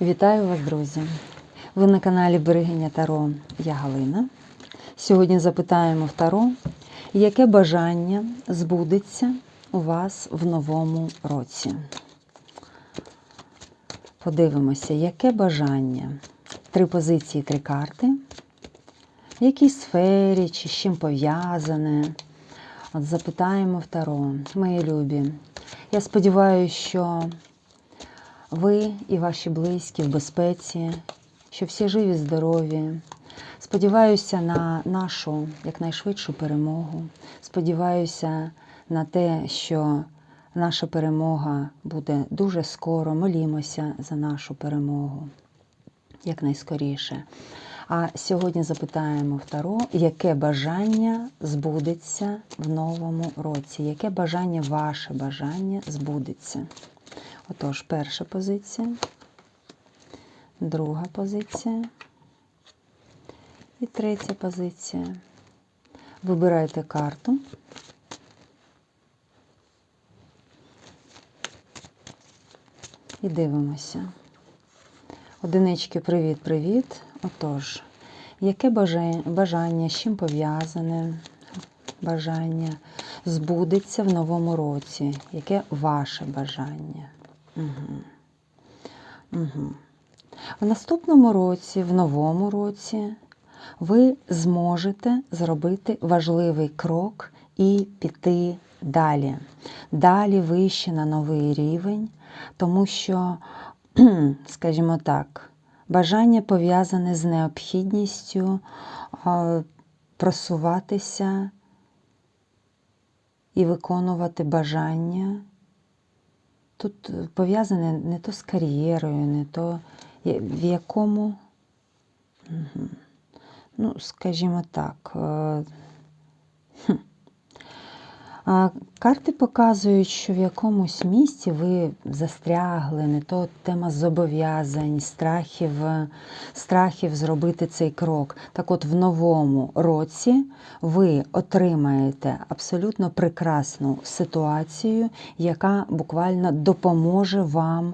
Вітаю вас, друзі! Ви на каналі Берегиня Таро. Я Галина. Сьогодні запитаємо в Таро, яке бажання збудеться у вас в новому році. Подивимося, яке бажання. Три позиції, три карти. В якій сфері чи з чим пов'язане. От запитаємо в Таро. Мої любі. Я сподіваюся, що ви і ваші близькі в безпеці, що всі живі, здорові. Сподіваюся на нашу якнайшвидшу перемогу. Сподіваюся на те, що наша перемога буде дуже скоро. Молімося за нашу перемогу якнайскоріше. А сьогодні запитаємо в Таро, яке бажання збудеться в новому році? Яке бажання, ваше бажання збудеться? Отож, перша позиція, друга позиція і третя позиція. Вибирайте карту. І дивимося. Одинички, привіт-привіт. Отож, яке бажання, з чим пов'язане бажання збудеться в новому році? Яке ваше бажання? Угу. Угу. В наступному році, в новому році, ви зможете зробити важливий крок і піти далі. Далі вище на новий рівень, тому що, скажімо так, бажання пов'язане з необхідністю просуватися і виконувати бажання. Тут пов'язане не то з кар'єрою, не то в якому, ну, скажімо так, е, Карти показують, що в якомусь місці ви застрягли, не то тема зобов'язань, страхів, страхів зробити цей крок. Так от в новому році ви отримаєте абсолютно прекрасну ситуацію, яка буквально допоможе вам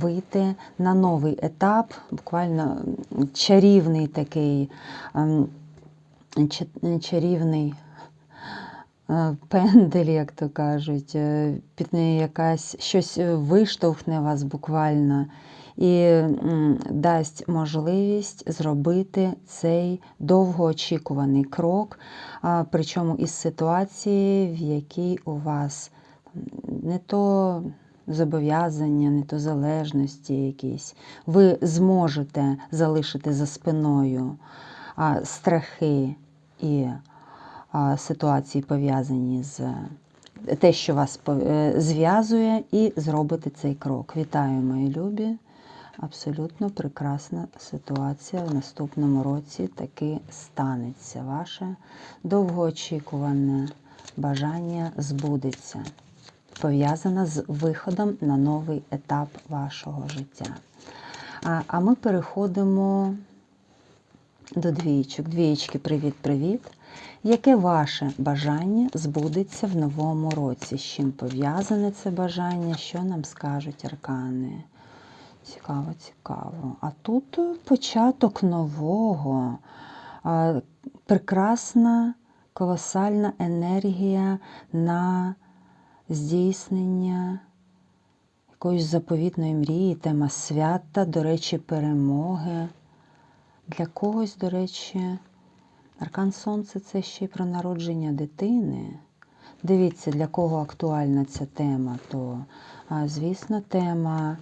вийти на новий етап, буквально чарівний такий ем, чарівний пендель, як то кажуть, е, під нею якась щось е, виштовхне вас буквально і дасть можливість зробити цей довгоочікуваний крок, причому із ситуації, в якій у вас не то зобов'язання, не то залежності якісь. Ви зможете залишити за спиною а, страхи і ситуації, пов'язані з те, що вас е, зв'язує, і зробите цей крок. Вітаю, мої любі! Абсолютно прекрасна ситуація в наступному році таки станеться. Ваше довгоочікуване бажання збудеться, пов'язане з виходом на новий етап вашого життя. А, а ми переходимо до двієчок. Двієчки, привіт-привіт. Яке ваше бажання збудеться в новому році? З чим пов'язане це бажання? Що нам скажуть аркани? Цікаво, цікаво. А тут початок нового. Прекрасна, колосальна енергія на здійснення якоїсь заповітної мрії, тема свята, до речі, перемоги. Для когось, до речі, Аркан Сонце це ще й про народження дитини. Дивіться, для кого актуальна ця тема, то, звісно, тема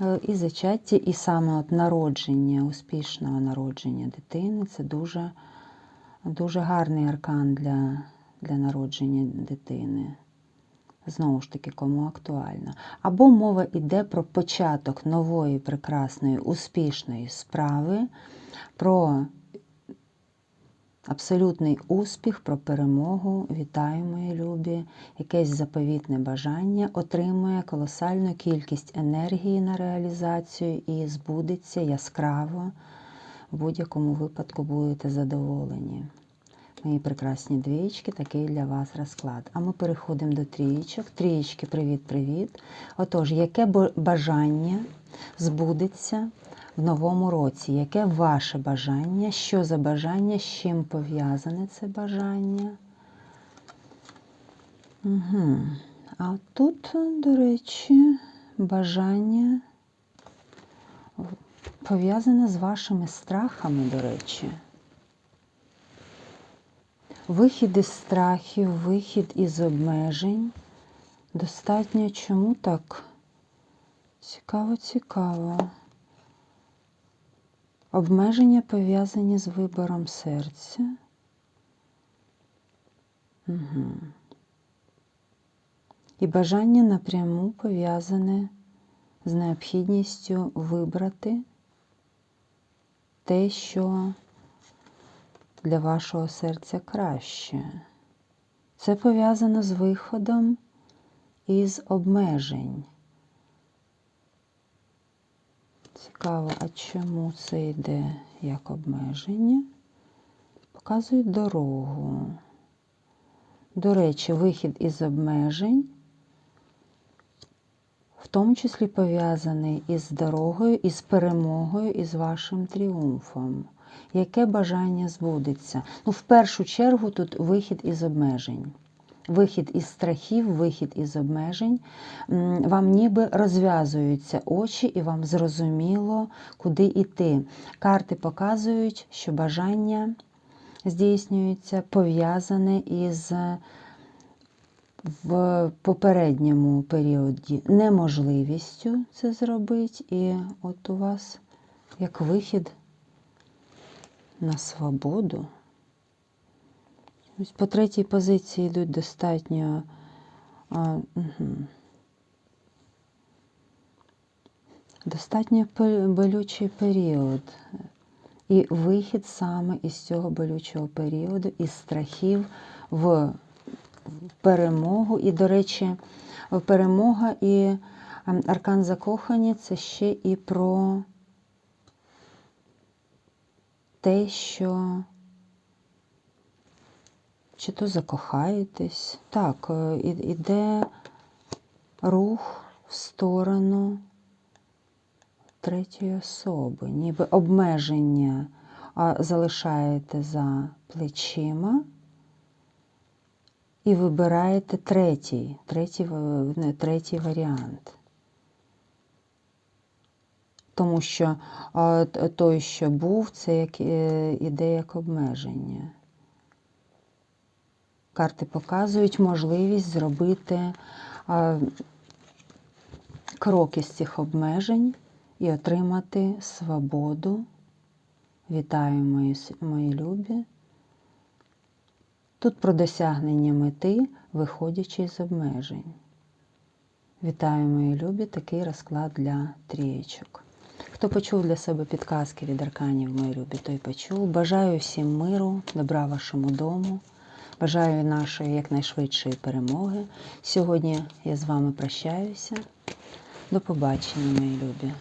е, і зачаття, і саме от народження, успішного народження дитини це дуже, дуже гарний аркан для, для народження дитини. Знову ж таки, кому актуально. Або мова йде про початок нової, прекрасної, успішної справи, про абсолютний успіх, про перемогу. Вітаю, мої любі. Якесь заповітне бажання отримує колосальну кількість енергії на реалізацію і збудеться яскраво. В будь-якому випадку будете задоволені. Мої прекрасні двічки, такий для вас розклад. А ми переходимо до трієчок. Трієчки, привіт-привіт. Отож, яке бажання збудеться в новому році? Яке ваше бажання? Що за бажання? З чим пов'язане це бажання? Угу. А тут, до речі, бажання пов'язане з вашими страхами, до речі. Вихід із страхів, вихід із обмежень. Достатньо чому так? Цікаво, цікаво. Обмеження пов'язані з вибором серця. Угу. І бажання напряму пов'язане з необхідністю вибрати те, що для вашого серця краще. Це пов'язано з виходом із обмежень. Цікаво, а чому це йде як обмеження? Показують дорогу. До речі, вихід із обмежень, в тому числі пов'язаний із дорогою, із перемогою, із вашим тріумфом. Яке бажання збудеться? Ну, в першу чергу, тут вихід із обмежень. Вихід із страхів, вихід із обмежень, вам ніби розв'язуються очі, і вам зрозуміло, куди йти. Карти показують, що бажання здійснюється пов'язане із в попередньому періоді неможливістю це зробити, і от у вас як вихід на свободу. Ось по третій позиції йдуть достатньо. А, угу. Достатньо болючий період. І вихід саме із цього болючого періоду, із страхів в перемогу. І, до речі, перемога і ем, аркан закохані це ще і про те, що чи то закохаєтесь. Так, е, іде рух в сторону третьої особи, ніби обмеження залишаєте за плечима і вибираєте третій, третій, третій варіант. Тому що той, що був, це як, е, іде як обмеження. Карти показують можливість зробити кроки з цих обмежень і отримати свободу. Вітаю, мої, мої любі. Тут про досягнення мети, виходячи з обмежень. Вітаю, мої любі, такий розклад для трієчок. Хто почув для себе підказки від арканів, мої любі, той почув. Бажаю всім миру, добра вашому дому. Бажаю нашої якнайшвидшої перемоги. Сьогодні я з вами прощаюся. До побачення, мої любі.